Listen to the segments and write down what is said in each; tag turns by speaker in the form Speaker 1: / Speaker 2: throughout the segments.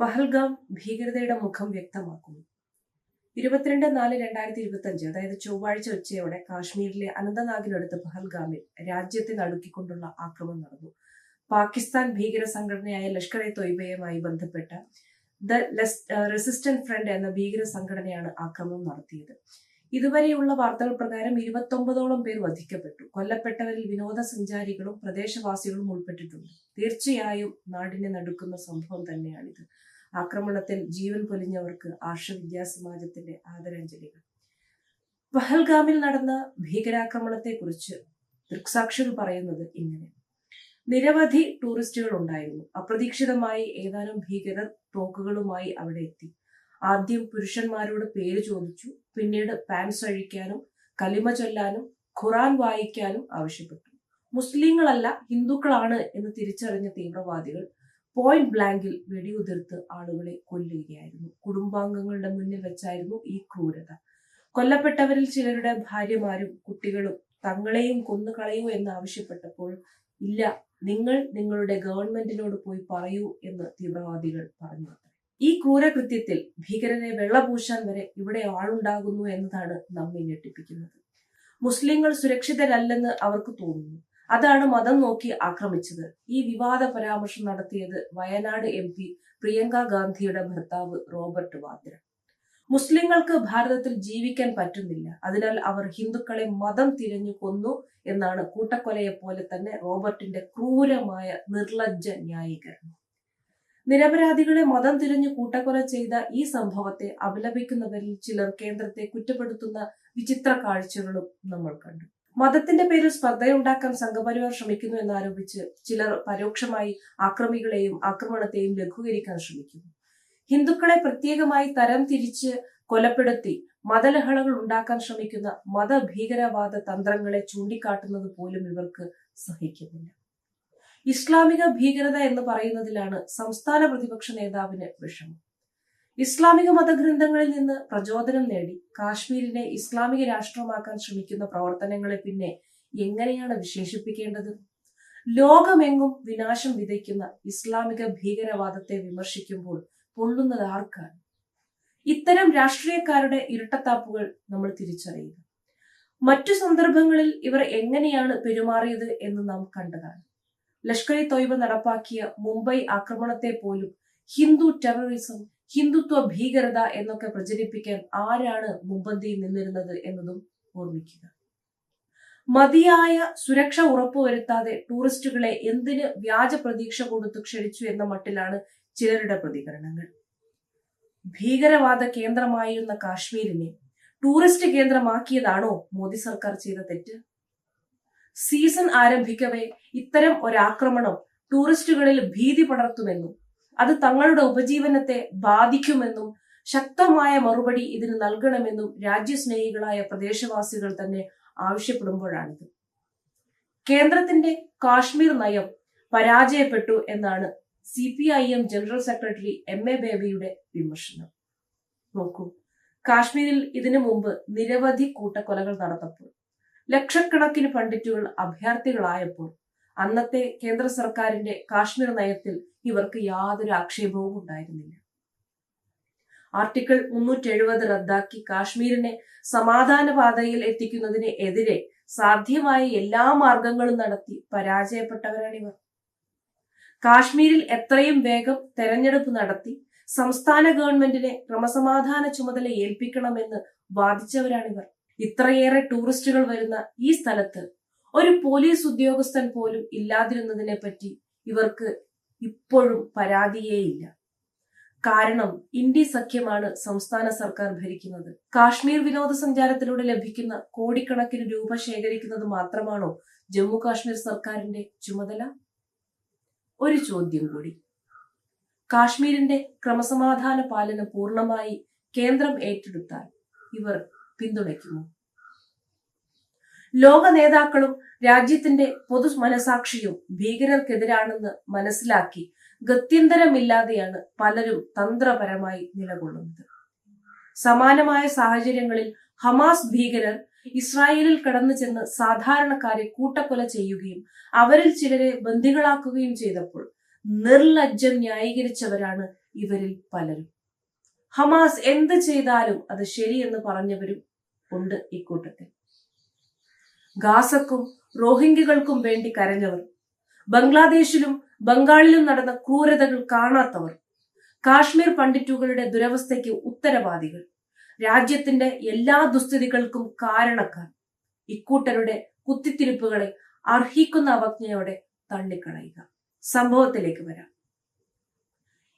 Speaker 1: പഹൽഗാം ഭീകരതയുടെ മുഖം വ്യക്തമാക്കുന്നു. ഇരുപത്തിരണ്ട് നാല് രണ്ടായിരത്തി ഇരുപത്തി അഞ്ച് അതായത് ചൊവ്വാഴ്ച ഉച്ചയോടെ കാശ്മീരിലെ അനന്തനാഗിനടുത്ത് പഹൽഗാമിൽ രാജ്യത്തെ നടുക്കിക്കൊണ്ടുള്ള ആക്രമണം നടന്നു. പാകിസ്ഥാൻ ഭീകര സംഘടനയായ ലഷ്കർ എ തൊയ്ബയുമായി ബന്ധപ്പെട്ട ദ റെസിസ്റ്റന്റ് ഫ്രണ്ട് എന്ന ഭീകര സംഘടനയാണ് ആക്രമണം നടത്തിയത്. ഇതുവരെയുള്ള വാർത്തകൾ പ്രകാരം ഇരുപത്തൊമ്പതോളം പേർ വധിക്കപ്പെട്ടു. കൊല്ലപ്പെട്ടവരിൽ വിനോദസഞ്ചാരികളും പ്രദേശവാസികളും ഉൾപ്പെട്ടിട്ടുണ്ട്. തീർച്ചയായും നാടിനെ നടുക്കുന്ന സംഭവം തന്നെയാണിത്. ആക്രമണത്തിൽ ജീവൻ പൊലിഞ്ഞവർക്ക് ആർഷവിദ്യാസമാജത്തിന്റെ വിദ്യാസമാജത്തിന്റെ ആദരാഞ്ജലികൾ. പഹൽഗാമിൽ നടന്ന ഭീകരാക്രമണത്തെക്കുറിച്ച് ദൃക്സാക്ഷികൾ പറയുന്നത് ഇങ്ങനെ. നിരവധി ടൂറിസ്റ്റുകൾ ഉണ്ടായിരുന്നു. അപ്രതീക്ഷിതമായി ഏതാനും ഭീകരർ തോക്കുകളുമായി അവിടെ എത്തി. ആദ്യം പുരുഷന്മാരോട് പേര് ചോദിച്ചു. പിന്നീട് പാൻസ് അഴിക്കാനും കലിമ ചൊല്ലാനും ഖുറാൻ വായിക്കാനും ആവശ്യപ്പെട്ടു. മുസ്ലിങ്ങളല്ല ഹിന്ദുക്കളാണ് എന്ന് തിരിച്ചറിഞ്ഞ തീവ്രവാദികൾ പോയിന്റ് ബ്ലാങ്കിൽ വെടിയുതിർത്ത് ആളുകളെ കൊല്ലുകയായിരുന്നു. കുടുംബാംഗങ്ങളുടെ മുന്നിൽ വെച്ചായിരുന്നു ഈ ക്രൂരത. കൊല്ലപ്പെട്ടവരിൽ ചിലരുടെ ഭാര്യമാരും കുട്ടികളും തങ്ങളെയും കൊന്നുകളയൂ എന്ന് ആവശ്യപ്പെട്ടപ്പോൾ ഇല്ല നിങ്ങൾ നിങ്ങളുടെ ഗവൺമെന്റിനോട് പോയി പറയൂ എന്ന് തീവ്രവാദികൾ പറഞ്ഞു ഈ ക്രൂരകൃത്യത്തിൽ ഭീകരരെ വെള്ളപൂശാൻ വരെ ഇവിടെ ആളുണ്ടാകുന്നു എന്നതാണ് നമ്മെ ഞെട്ടിപ്പിക്കുന്നത്. മുസ്ലിങ്ങൾ സുരക്ഷിതരല്ലെന്ന് അവർക്ക് തോന്നുന്നു. അതാണ് മതം നോക്കി ആക്രമിച്ചത്. ഈ വിവാദ പരാമർശം നടത്തിയത് വയനാട് എം പി പ്രിയങ്ക ഗാന്ധിയുടെ ഭർത്താവ് റോബർട്ട് വാദ്ര. മുസ്ലിങ്ങൾക്ക് ഭാരതത്തിൽ ജീവിക്കാൻ പറ്റുന്നില്ല. അതിനാൽ അവർ ഹിന്ദുക്കളെ മതം തിരഞ്ഞു കൊന്നു എന്നാണ് കൂട്ടക്കൊലയെ പോലെ തന്നെ റോബർട്ടിന്റെ ക്രൂരമായ നിർലജ്ജ ന്യായീകരണം. നിരപരാധികളെ മതം തിരഞ്ഞു കൂട്ടക്കൊല ചെയ്ത ഈ സംഭവത്തെ അപലപിക്കുന്നവരിൽ ചിലർ കേന്ദ്രത്തെ കുറ്റപ്പെടുത്തുന്ന വിചിത്ര കാഴ്ചകളും നമ്മൾ കണ്ടു. മതത്തിന്റെ പേരിൽ സ്പർദ്ധയുണ്ടാക്കാൻ സംഘപരിവാർ ശ്രമിക്കുന്നു എന്നാരോപിച്ച് ചിലർ പരോക്ഷമായി ആക്രമികളെയും ആക്രമണത്തെയും ലഘൂകരിക്കാൻ ശ്രമിക്കുന്നു. ഹിന്ദുക്കളെ പ്രത്യേകമായി തരം തിരിച്ച് കൊലപ്പെടുത്തി മതലഹളകൾ ഉണ്ടാക്കാൻ ശ്രമിക്കുന്ന മതഭീകരവാദ തന്ത്രങ്ങളെ ചൂണ്ടിക്കാട്ടുന്നത് പോലും ഇവർക്ക് സഹിക്കുന്നില്ല. ഇസ്ലാമിക ഭീകരത എന്ന് പറയുന്നതിലാണ് സംസ്ഥാന പ്രതിപക്ഷ നേതാവിന് വിഷമം. ഇസ്ലാമിക മതഗ്രന്ഥങ്ങളിൽ നിന്ന് പ്രചോദനം നേടി. കാശ്മീരിനെ ഇസ്ലാമിക രാഷ്ട്രമാക്കാൻ ശ്രമിക്കുന്ന പ്രവർത്തനങ്ങളെ പിന്നെ എങ്ങനെയാണ് വിശേഷിപ്പിക്കേണ്ടത്? ലോകമെങ്ങും വിനാശം വിതയ്ക്കുന്ന ഇസ്ലാമിക ഭീകരവാദത്തെ വിമർശിക്കുമ്പോൾ പൊള്ളുന്നത് ആർക്കാണ്? ഇത്തരം രാഷ്ട്രീയക്കാരുടെ ഇരട്ടത്താപ്പുകൾ നമ്മൾ തിരിച്ചറിയുക. മറ്റു സന്ദർഭങ്ങളിൽ ഇവർ എങ്ങനെയാണ് പെരുമാറിയത് എന്ന് നാം കണ്ടതാണ്. ലഷ്കർ ഇ തൊയ്ബ നടപ്പാക്കിയ മുംബൈ ആക്രമണത്തെ പോലും ഹിന്ദു ടെററിസം ഹിന്ദുത്വ ഭീകരത എന്നൊക്കെ പ്രചരിപ്പിക്കാൻ ആരാണ് മുമ്പന്തിയിൽ നിന്നിരുന്നത് എന്നതും ഓർമ്മിക്കുക. മതിയായ സുരക്ഷ ഉറപ്പുവരുത്താതെ ടൂറിസ്റ്റുകളെ എന്തിന് വ്യാജ പ്രതീക്ഷ കൊടുത്ത് ക്ഷണിച്ചു എന്ന മട്ടിലാണ് ചിലരുടെ പ്രതികരണങ്ങൾ. ഭീകരവാദ കേന്ദ്രമായിരുന്ന കാശ്മീരിനെ ടൂറിസ്റ്റ് കേന്ദ്രമാക്കിയതാണോ മോദി സർക്കാർ ചെയ്ത തെറ്റ്? സീസൺ ആരംഭിക്കവേ ഇത്തരം ഒരാക്രമണം ടൂറിസ്റ്റുകളിൽ ഭീതി പടർത്തുമെന്നും അത് തങ്ങളുടെ ഉപജീവനത്തെ ബാധിക്കുമെന്നും ശക്തമായ മറുപടി ഇതിന് നൽകണമെന്നും രാജ്യസ്നേഹികളായ പ്രദേശവാസികൾ തന്നെ ആവശ്യപ്പെടുമ്പോഴാണിത്. കേന്ദ്രത്തിന്റെ കാശ്മീർ നയം പരാജയപ്പെട്ടു എന്നാണ് C P I M general secretary M A ബേബിയുടെ വിമർശനം. നോക്കൂ കാശ്മീരിൽ ഇതിനു മുമ്പ് നിരവധി കൂട്ടക്കൊലകൾ നടന്നപ്പോൾ ലക്ഷക്കണക്കിന് പണ്ഡിറ്റുകൾ അഭയാർത്ഥികളായപ്പോൾ അന്നത്തെ കേന്ദ്ര സർക്കാരിന്റെ കാശ്മീർ നയത്തിൽ ഇവർക്ക് യാതൊരു ആക്ഷേപവും ഉണ്ടായിരുന്നില്ല. ആർട്ടിക്കിൾ മുന്നൂറ്റി എഴുപത് റദ്ദാക്കി കാശ്മീരിനെ സമാധാന പാതയിൽ എത്തിക്കുന്നതിന് എതിരെ സാധ്യമായ എല്ലാ മാർഗങ്ങളും നടത്തി പരാജയപ്പെട്ടവരാണിവർ. കാശ്മീരിൽ എത്രയും വേഗം തെരഞ്ഞെടുപ്പ് നടത്തി സംസ്ഥാന ഗവൺമെന്റിനെ ക്രമസമാധാന ചുമതല ഏൽപ്പിക്കണമെന്ന് വാദിച്ചവരാണിവർ. ഇത്രയേറെ ടൂറിസ്റ്റുകൾ വരുന്ന ഈ സ്ഥലത്ത് ഒരു പോലീസ് ഉദ്യോഗസ്ഥൻ പോലും ഇല്ലാതിരുന്നതിനെ പറ്റി ഇവർക്ക് ഇപ്പോഴും പരാതിയേയില്ല കാരണം ഇന്ത്യ സഖ്യമാണ് സംസ്ഥാന സർക്കാർ ഭരിക്കുന്നത്. കാശ്മീർ വിനോദസഞ്ചാരത്തിലൂടെ ലഭിക്കുന്ന കോടിക്കണക്കിന് രൂപ ശേഖരിക്കുന്നത് മാത്രമാണോ ജമ്മു കാശ്മീർ സർക്കാരിന്റെ ചുമതല? ഒരു ചോദ്യം കൂടി. കാശ്മീരിന്റെ ക്രമസമാധാന പാലനം പൂർണമായി കേന്ദ്രം ഏറ്റെടുത്താൽ ഇവർ പിന്തുണയ്ക്കുമോ? ലോക നേതാക്കളും രാജ്യത്തിന്റെ പൊതു മനസാക്ഷിയും ഭീകരർക്കെതിരാണെന്ന് മനസ്സിലാക്കി ഗത്യന്തരമില്ലാതെയാണ് പലരും തന്ത്രപരമായി നിലകൊള്ളുന്നത്. സമാനമായ സാഹചര്യങ്ങളിൽ ഹമാസ് ഭീകരർ ഇസ്രായേലിൽ കടന്നു ചെന്ന് സാധാരണക്കാരെ കൂട്ടക്കൊല ചെയ്യുകയും അവരിൽ ചിലരെ ബന്ദികളാക്കുകയും ചെയ്തപ്പോൾ നിർലജ്ജം ന്യായീകരിച്ചവരാണ് ഇവരിൽ പലരും. ഹമാസ് എന്ത് ചെയ്താലും അത് ശരിയെന്ന് പറഞ്ഞവരും ഉണ്ട് ഇക്കൂട്ടത്തിൽ. ഗാസക്കും റോഹിംഗ്യകൾക്കും വേണ്ടി കരഞ്ഞവർ. ബംഗ്ലാദേശിലും ബംഗാളിലും നടന്ന ക്രൂരതകൾ കാണാത്തവർ. കാശ്മീർ പണ്ഡിറ്റുകളുടെ ദുരവസ്ഥയ്ക്ക് ഉത്തരവാദികൾ. രാജ്യത്തിന്റെ എല്ലാ ദുസ്ഥിതികൾക്കും കാരണക്കാർ. ഇക്കൂട്ടരുടെ കുത്തിത്തിരിപ്പുകളെ അർഹിക്കുന്ന അവജ്ഞയോടെ തള്ളിക്കളയുക. സംഭവത്തിലേക്ക് വരാം.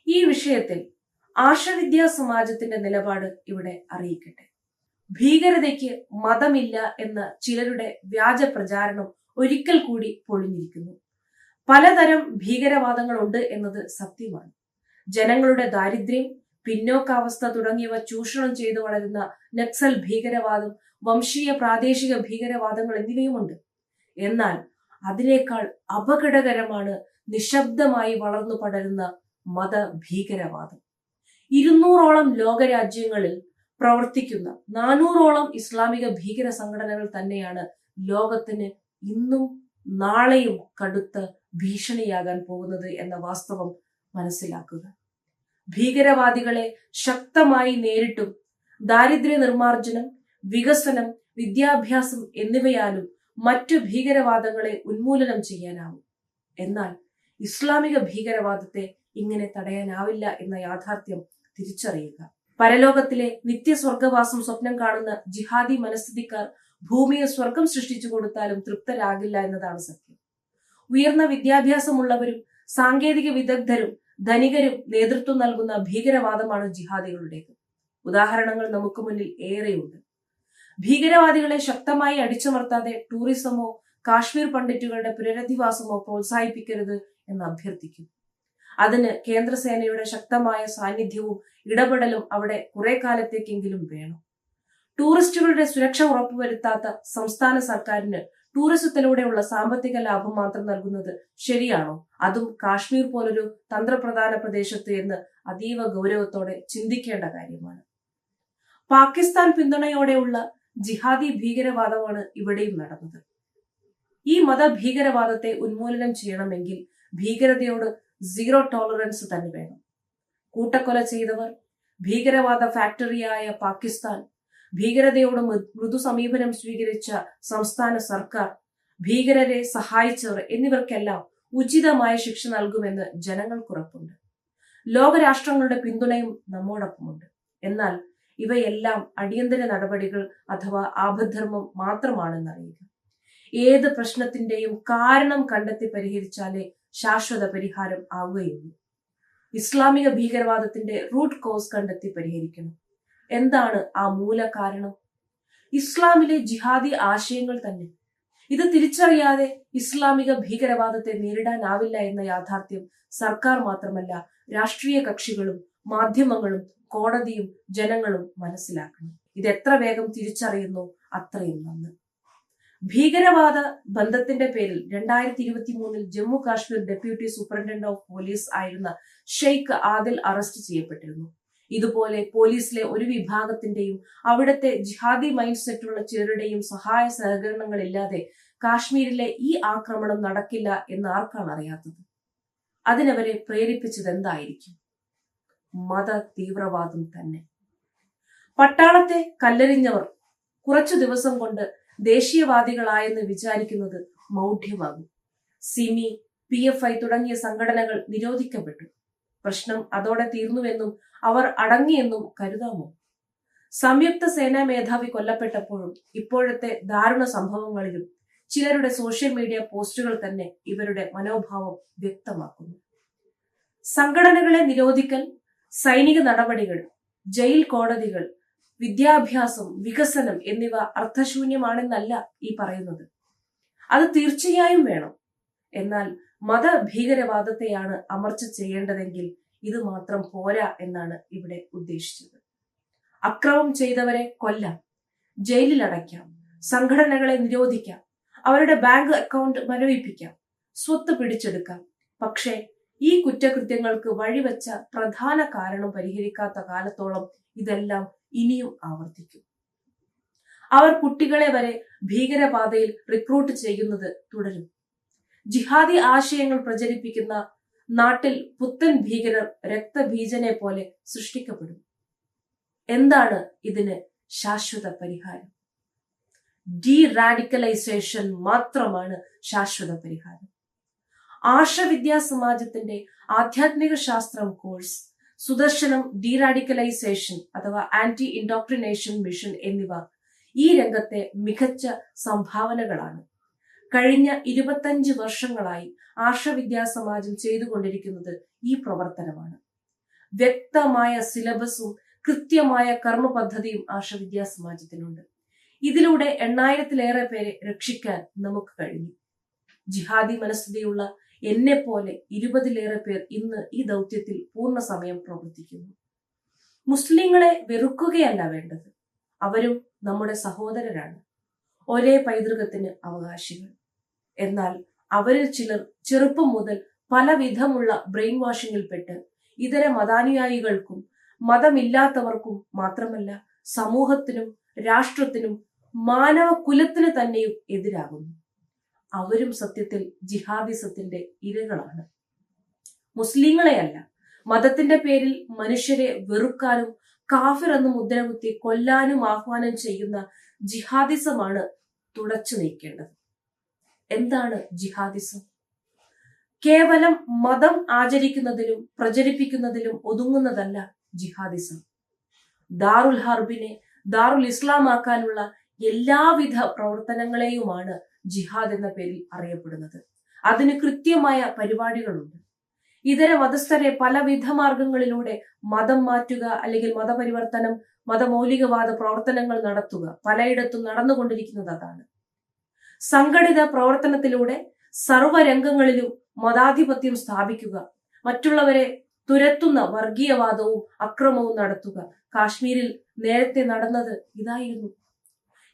Speaker 1: ഈ വിഷയത്തിൽ ആശവിദ്യാ സമാജത്തിന്റെ നിലപാട് ഇവിടെ അറിയിക്കട്ടെ. ഭീകരതയ്ക്ക് മതമില്ല എന്ന ചിലരുടെ വ്യാജ പ്രചാരണം ഒരിക്കൽ കൂടി പൊളിഞ്ഞിരിക്കുന്നു. പലതരം ഭീകരവാദങ്ങളുണ്ട് എന്നത് സത്യമാണ്. ജനങ്ങളുടെ ദാരിദ്ര്യം പിന്നോക്കാവസ്ഥ തുടങ്ങിയവ ചൂഷണം ചെയ്തു വളരുന്ന നക്സൽ ഭീകരവാദം വംശീയ പ്രാദേശിക ഭീകരവാദങ്ങൾ എന്നിവയുമുണ്ട്. എന്നാൽ അതിനേക്കാൾ അപകടകരമാണ് നിശബ്ദമായി വളർന്നു പടരുന്ന മത ഭീകരവാദം ഇരുന്നൂറോളം ലോകരാജ്യങ്ങളിൽ പ്രവർത്തിക്കുന്ന നാനൂറോളം ഇസ്ലാമിക ഭീകര സംഘടനകൾ തന്നെയാണ് ലോകത്തിന് ഇന്നും നാളെയും കടുത്ത ഭീഷണിയാകാൻ പോകുന്നത് എന്ന വാസ്തവം മനസ്സിലാക്കുക. ഭീകരവാദികളെ ശക്തമായി നേരിട്ടും ദാരിദ്ര്യ നിർമാർജനം വികസനം വിദ്യാഭ്യാസം എന്നിവയാലും മറ്റു ഭീകരവാദങ്ങളെ ഉന്മൂലനം ചെയ്യാനാവും. എന്നാൽ ഇസ്ലാമിക ഭീകരവാദത്തെ ഇങ്ങനെ തടയാനാവില്ല എന്ന യാഥാർത്ഥ്യം തിരിച്ചറിയുക. പരലോകത്തിലെ നിത്യസ്വർഗവാസം സ്വപ്നം കാണുന്ന ജിഹാദി മനസ്ഥിതിക്കാർ ഭൂമിയെ സ്വർഗം സൃഷ്ടിച്ചു കൊടുത്താലും തൃപ്തരാകില്ല എന്നതാണ് സത്യം. ഉയർന്ന വിദ്യാഭ്യാസമുള്ളവരും സാങ്കേതിക വിദഗ്ധരും ധനികരും നേതൃത്വം നൽകുന്ന ഭീകരവാദമാണ് ജിഹാദികളുടേത്. ഉദാഹരണങ്ങൾ നമുക്ക് മുന്നിൽ ഏറെയുണ്ട്. ഭീകരവാദികളെ ശക്തമായി അടിച്ചമർത്താതെ ടൂറിസമോ കാശ്മീർ പണ്ഡിറ്റുകളുടെ പുനരധിവാസമോ പ്രോത്സാഹിപ്പിക്കരുത് എന്ന് അഭ്യർത്ഥിക്കും അതിന് കേന്ദ്രസേനയുടെ ശക്തമായ സാന്നിധ്യവും ഇടപെടലും അവിടെ കുറെ കാലത്തേക്കെങ്കിലും വേണം. ടൂറിസ്റ്റുകളുടെ സുരക്ഷ ഉറപ്പുവരുത്താത്ത സംസ്ഥാന സർക്കാരിന് ടൂറിസത്തിലൂടെയുള്ള സാമ്പത്തിക ലാഭം മാത്രം നൽകുന്നത് ശരിയാണോ? അതും കാശ്മീർ പോലൊരു തന്ത്രപ്രധാന പ്രദേശത്ത് എന്ന് അതീവ ഗൗരവത്തോടെ ചിന്തിക്കേണ്ട കാര്യമാണ്. പാകിസ്ഥാൻ പിന്തുണയോടെയുള്ള ജിഹാദി ഭീകരവാദമാണ് ഇവിടെയും നടന്നത്. ഈ മതഭീകരവാദത്തെ ഉന്മൂലനം ചെയ്യണമെങ്കിൽ ഭീകരതയോട് സീറോ ടോളറൻസ് തന്നെ വേണം. കൂട്ടക്കൊല ചെയ്തവർ ഭീകരവാദ ഫാക്ടറിയായ പാകിസ്ഥാൻ ഭീകരതയോട് മൃദു സമീപനം സ്വീകരിച്ച സംസ്ഥാന സർക്കാർ ഭീകരരെ സഹായിച്ചവർ എന്നിവർക്കെല്ലാം ഉചിതമായ ശിക്ഷ നൽകുമെന്ന് ജനങ്ങൾക്കുറപ്പുണ്ട് ലോകരാഷ്ട്രങ്ങളുടെ പിന്തുണയും നമ്മോടൊപ്പമുണ്ട്. എന്നാൽ ഇവയെല്ലാം അടിയന്തര നടപടികൾ അഥവാ ആപദ്ധർമ്മം മാത്രമാണെന്നറിയുക. ഏത് പ്രശ്നത്തിന്റെയും കാരണം കണ്ടെത്തി പരിഹരിച്ചാലേ ശാശ്വത പരിഹാരം ആവുകയുള്ളൂ. ഇസ്ലാമിക ഭീകരവാദത്തിന്റെ റൂട്ട് കോസ് കണ്ടെത്തി പരിഹരിക്കണം. എന്താണ് ആ മൂല കാരണം? ഇസ്ലാമിലെ ജിഹാദി ആശയങ്ങൾ തന്നെ. ഇത് തിരിച്ചറിയാതെ ഇസ്ലാമിക ഭീകരവാദത്തെ നേരിടാനാവില്ല എന്ന യാഥാർത്ഥ്യം സർക്കാർ മാത്രമല്ല രാഷ്ട്രീയ കക്ഷികളും മാധ്യമങ്ങളും കോടതിയും ജനങ്ങളും മനസ്സിലാക്കണം. ഇത് എത്ര വേഗം തിരിച്ചറിയുന്നു അത്രയും നന്ന്. ഭീകരവാദ ബന്ധത്തിന്റെ പേരിൽ രണ്ടായിരത്തി ഇരുപത്തി മൂന്നിൽ Jammu Kashmir deputy superintendent of police ആയിരുന്ന ഷെയ്ഖ് ആദിൽ അറസ്റ്റ് ചെയ്യപ്പെട്ടിരുന്നു. ഇതുപോലെ പോലീസിലെ ഒരു വിഭാഗത്തിന്റെയും അവിടുത്തെ ജിഹാദി മൈൻഡ് സെറ്റുള്ള ചിലരുടെയും സഹായ സഹകരണങ്ങളില്ലാതെ കാശ്മീരിലെ ഈ ആക്രമണം നടക്കില്ല എന്ന് ആർക്കാണ് അറിയാത്തത്? അതിനവരെ പ്രേരിപ്പിച്ചത് എന്തായിരിക്കും മത തീവ്രവാദം തന്നെ. പട്ടാളത്തെ കല്ലെറിഞ്ഞവർ കുറച്ചു ദിവസം കൊണ്ട് ദേശീയവാദികളായെന്ന് വിചാരിക്കുന്നത് മൗഢ്യമാകും. സിമി പി എഫ് ഐ തുടങ്ങിയ സംഘടനകൾ നിരോധിക്കപ്പെട്ടു. പ്രശ്നം അതോടെ തീർന്നുവെന്നും അവർ അടങ്ങിയെന്നും കരുതാമോ? സംയുക്ത സേനാ മേധാവി കൊല്ലപ്പെട്ടപ്പോഴും ഇപ്പോഴത്തെ ദാരുണ സംഭവങ്ങളിലും ചിലരുടെ സോഷ്യൽ മീഡിയ പോസ്റ്റുകൾ തന്നെ ഇവരുടെ മനോഭാവം വ്യക്തമാക്കുന്നു. സംഘടനകളെ നിരോധിക്കൽ സൈനിക നടപടികൾ ജയിൽ കോടതികൾ വിദ്യാഭ്യാസം വികസനം എന്നിവ അർത്ഥശൂന്യമാണെന്നല്ല ഈ പറയുന്നത്. അത് തീർച്ചയായും വേണം. എന്നാൽ മതഭീകരവാദത്തെയാണ് അമർച്ച ചെയ്യേണ്ടതെങ്കിൽ ഇത് മാത്രം പോരാ എന്നാണ് ഇവിടെ ഉദ്ദേശിച്ചത്. അക്രമം ചെയ്തവരെ കൊല്ലാം ജയിലിൽ അടയ്ക്കാം സംഘടനകളെ നിരോധിക്കാം അവരുടെ ബാങ്ക് അക്കൗണ്ട് മരവിപ്പിക്കാം സ്വത്ത് പിടിച്ചെടുക്കാം. പക്ഷേ ഈ കുറ്റകൃത്യങ്ങൾക്ക് വഴിവെച്ച പ്രധാന കാരണം പരിഹരിക്കാത്ത കാലത്തോളം ഇതെല്ലാം ഇനിയും ആവർത്തിക്കും. അവർ കുട്ടികളെ വരെ ഭീകരപാതയിൽ റിക്രൂട്ട് ചെയ്യുന്നത് തുടരും. ജിഹാദി ആശയങ്ങൾ പ്രചരിപ്പിക്കുന്ന നാട്ടിൽ പുത്തൻ ഭീകരർ രക്തബീജനെ പോലെ സൃഷ്ടിക്കപ്പെടും. എന്താണ് ഇതിന് ശാശ്വത പരിഹാരം? ഡി റാഡിക്കലൈസേഷൻ മാത്രമാണ് ശാശ്വത പരിഹാരം. ആർഷവിദ്യാ സമാജത്തിന്റെ ആധ്യാത്മിക ശാസ്ത്രം കോഴ്സ് സുദർശനം ഡീറാഡിക്കലൈസേഷൻ അഥവാ ആന്റി ഇൻഡോക്ട്രിനേഷൻ മിഷൻ എന്നിവ ഈ രംഗത്തെ മികച്ച സംഭാവനകളാണ്. കഴിഞ്ഞ ഇരുപത്തഞ്ച് വർഷങ്ങളായി ആർഷവിദ്യാ സമാജം ചെയ്തുകൊണ്ടിരിക്കുന്നത് ഈ പ്രവർത്തനമാണ്. വ്യക്തമായ സിലബസും കൃത്യമായ കർമ്മ പദ്ധതിയും ആർഷവിദ്യാ സമാജത്തിനുണ്ട് ഇതിലൂടെ എണ്ണായിരത്തിലേറെ പേരെ രക്ഷിക്കാൻ നമുക്ക് കഴിഞ്ഞു. ജിഹാദി മനസ്ഥിതിയുള്ള എന്നെ പോലെ ഇരുപതിലേറെ പേർ ഇന്ന് ഈ ദൗത്യത്തിൽ പൂർണ സമയം പ്രവർത്തിക്കുന്നു. മുസ്ലിങ്ങളെ വെറുക്കുകയല്ല വേണ്ടത്. അവരും നമ്മുടെ സഹോദരരാണ്. ഒരേ പൈതൃകത്തിന് അവകാശികൾ. എന്നാൽ അവരിൽ ചിലർ ചെറുപ്പം മുതൽ പല വിധമുള്ള ബ്രെയിൻ വാഷിങ്ങിൽപ്പെട്ട് ഇതര മതാനുയായികൾക്കും മതമില്ലാത്തവർക്കും മാത്രമല്ല സമൂഹത്തിനും രാഷ്ട്രത്തിനും മാനവ കുലത്തിന് തന്നെയും എതിരാകുന്നു. അവരും സത്യത്തിൽ ജിഹാദിസത്തിന്റെ ഇരകളാണ്. മുസ്ലിങ്ങളെയല്ല മതത്തിന്റെ പേരിൽ മനുഷ്യരെ വെറുക്കാനും കാഫിർ എന്ന് മുദ്രകുത്തി കൊല്ലാനും ആഹ്വാനം ചെയ്യുന്ന ജിഹാദിസമാണ് തുടച്ചു നീക്കേണ്ടത്. എന്താണ് ജിഹാദിസം? കേവലം മതം ആചരിക്കുന്നതിലും പ്രചരിപ്പിക്കുന്നതിലും ഒതുങ്ങുന്നതല്ല ജിഹാദിസം. ദാറുൽ ഹർബിനെ ദാറുൽ ഇസ്ലാമാക്കാനുള്ള എല്ലാവിധ പ്രവർത്തനങ്ങളെയുമാണ് ജിഹാദ് എന്ന പേരിൽ അറിയപ്പെടുന്നത്. അതിന് കൃത്യമായ പരിപാടികളുണ്ട്. ഇതര മതസ്ഥരെ പലവിധ മാർഗങ്ങളിലൂടെ മതം മാറ്റുക അല്ലെങ്കിൽ മതപരിവർത്തനം മതമൗലികവാദ പ്രവർത്തനങ്ങൾ നടത്തുക പലയിടത്തും നടന്നുകൊണ്ടിരിക്കുന്നത് അതാണ്. സംഘടിത പ്രവർത്തനത്തിലൂടെ സർവരംഗങ്ങളിലും മതാധിപത്യം സ്ഥാപിക്കുക മറ്റുള്ളവരെ തുരത്തുന്ന വർഗീയവാദവും അക്രമവും നടത്തുക. കാശ്മീരിൽ നേരത്തെ നടന്നത് ഇതായിരുന്നു.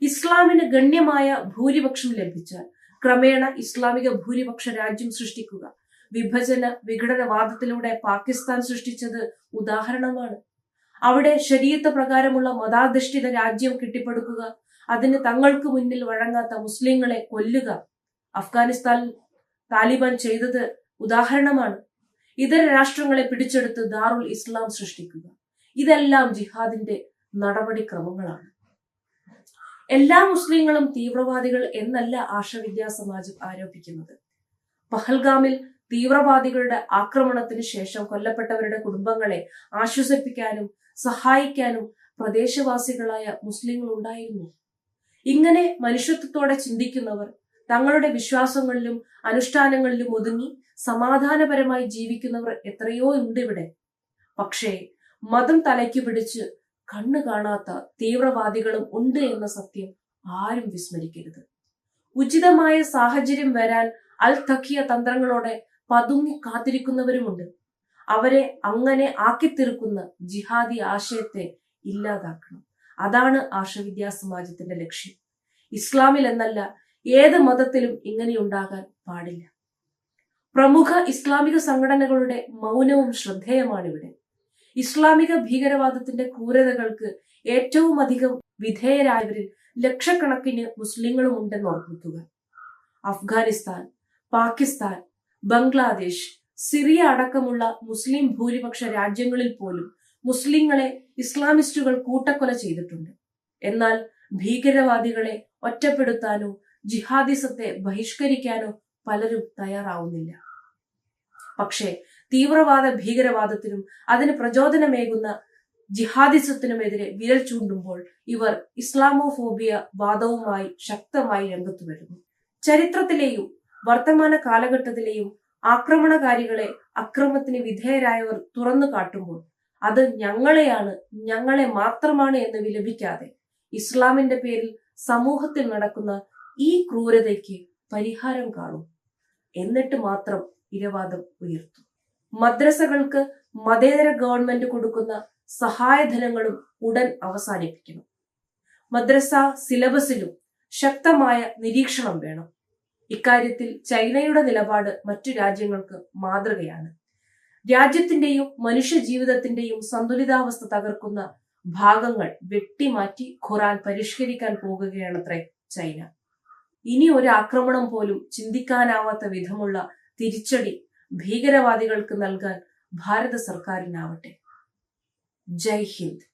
Speaker 1: ഇസ്ലാമിന് ഗണ്യമായ ഭൂരിപക്ഷം ലഭിച്ചാൽ ക്രമേണ ഇസ്ലാമിക ഭൂരിപക്ഷ രാജ്യം സൃഷ്ടിക്കുക. വിഭജന വിഘടനവാദത്തിലൂടെ പാകിസ്ഥാൻ സൃഷ്ടിച്ചത് ഉദാഹരണമാണ്. അവിടെ ശരീരത്ത് പ്രകാരമുള്ള മതാധിഷ്ഠിത രാജ്യം കെട്ടിപ്പടുക്കുക അതിന് തങ്ങൾക്ക് മുന്നിൽ വഴങ്ങാത്ത മുസ്ലിങ്ങളെ കൊല്ലുക അഫ്ഗാനിസ്ഥാൻ താലിബാൻ ചെയ്തത് ഉദാഹരണമാണ്. ഇതര രാഷ്ട്രങ്ങളെ പിടിച്ചെടുത്ത് ദാറുൽ ഇസ്ലാം സൃഷ്ടിക്കുക. ഇതെല്ലാം ജിഹാദിന്റെ നടപടിക്രമങ്ങളാണ്. എല്ലാ മുസ്ലിങ്ങളും തീവ്രവാദികൾ എന്നല്ല ആർഷവിദ്യാ സമാജം ആരോപിക്കുന്നത്. പഹൽഗാമിൽ തീവ്രവാദികളുടെ ആക്രമണത്തിന് ശേഷം കൊല്ലപ്പെട്ടവരുടെ കുടുംബങ്ങളെ ആശ്വസിപ്പിക്കാനും സഹായിക്കാനും പ്രദേശവാസികളായ മുസ്ലിങ്ങൾ ഉണ്ടായിരുന്നു. ഇങ്ങനെ മനുഷ്യത്വത്തോടെ ചിന്തിക്കുന്നവർ തങ്ങളുടെ വിശ്വാസങ്ങളിലും അനുഷ്ഠാനങ്ങളിലും ഒതുങ്ങി സമാധാനപരമായി ജീവിക്കുന്നവർ എത്രയോ ഉണ്ട് ഇവിടെ. പക്ഷേ മതം തലയ്ക്ക് പിടിച്ച് കണ്ണു കാണാത്ത തീവ്രവാദികളും ഉണ്ട് എന്ന സത്യം ആരും വിസ്മരിക്കരുത്. ഉചിതമായ സാഹചര്യം വരാൻ അൽ തഖിയ തന്ത്രങ്ങളോടെ പതുങ്ങി കാത്തിരിക്കുന്നവരുമുണ്ട്. അവരെ അങ്ങനെ ആക്കിത്തീർക്കുന്ന ജിഹാദി ആശയത്തെ ഇല്ലാതാക്കണം. അതാണ് ആശവിദ്യാ സമാജത്തിന്റെ ലക്ഷ്യം. ഇസ്ലാമിൽ എന്നല്ല ഏത് മതത്തിലും ഇങ്ങനെയുണ്ടാകാൻ പാടില്ല. പ്രമുഖ ഇസ്ലാമിക സംഘടനകളുടെ മൗനവും ശ്രദ്ധേയമാണിവിടെ. ഇസ്ലാമിക ഭീകരവാദത്തിന്റെ ക്രൂരതകൾക്ക് ഏറ്റവും അധികം വിധേയരായവരിൽ ലക്ഷക്കണക്കിന് മുസ്ലിങ്ങളും ഉണ്ടെന്ന് ഓർമ്മിക്കുക. അഫ്ഗാനിസ്ഥാൻ പാകിസ്ഥാൻ ബംഗ്ലാദേശ് സിറിയ അടക്കമുള്ള മുസ്ലിം ഭൂരിപക്ഷ രാജ്യങ്ങളിൽ പോലും മുസ്ലിങ്ങളെ ഇസ്ലാമിസ്റ്റുകൾ കൂട്ടക്കൊല ചെയ്തിട്ടുണ്ട്. എന്നാൽ ഭീകരവാദികളെ ഒറ്റപ്പെടുത്താനോ ജിഹാദിസത്തെ ബഹിഷ്കരിക്കാനോ പലരും തയ്യാറാവുന്നില്ല. പക്ഷേ തീവ്രവാദ ഭീകരവാദത്തിനും അതിന് പ്രചോദനമേകുന്ന ജിഹാദിസത്തിനുമെതിരെ വിരൽ ചൂണ്ടുമ്പോൾ ഇവർ ഇസ്ലാമോഫോബിയ വാദവുമായി ശക്തമായി രംഗത്തു വരുന്നു. ചരിത്രത്തിലെയും വർത്തമാന കാലഘട്ടത്തിലെയും ആക്രമണകാരികളെ അക്രമത്തിന് വിധേയരായവർ തുറന്നു കാട്ടുമ്പോൾ അത് ഞങ്ങളെയാണ് ഞങ്ങളെ മാത്രമാണ് എന്ന് വിലപിക്കാതെ ഇസ്ലാമിന്റെ പേരിൽ സമൂഹത്തിൽ നടക്കുന്ന ഈ ക്രൂരതയ്ക്ക് പരിഹാരം കാണും. എന്നിട്ട് മാത്രം ഇരവാദം ഉയർത്തും. മദ്രസകൾക്ക് മതേതര ഗവൺമെന്റ് കൊടുക്കുന്ന സഹായധനങ്ങളും ഉടൻ അവസാനിപ്പിക്കണം മദ്രസ സിലബസിലും ശക്തമായ നിരീക്ഷണം വേണം. ഇക്കാര്യത്തിൽ ചൈനയുടെ നിലപാട് മറ്റു രാജ്യങ്ങൾക്ക് മാതൃകയാണ്. രാജ്യത്തിന്റെയും മനുഷ്യ ജീവിതത്തിന്റെയും സന്തുലിതാവസ്ഥ തകർക്കുന്ന ഭാഗങ്ങൾ വെട്ടിമാറ്റി ഖുറാൻ പരിഷ്കരിക്കാൻ പോകുകയാണത്രേ ചൈന. ഇനി ഒരു ആക്രമണം പോലും ചിന്തിക്കാനാവാത്ത വിധമുള്ള തിരിച്ചടി ഭീകരവാദികൾക്ക് നൽകാൻ ഭാരത സർക്കാരിനാവട്ടെ. ജയ് ഹിന്ദ്.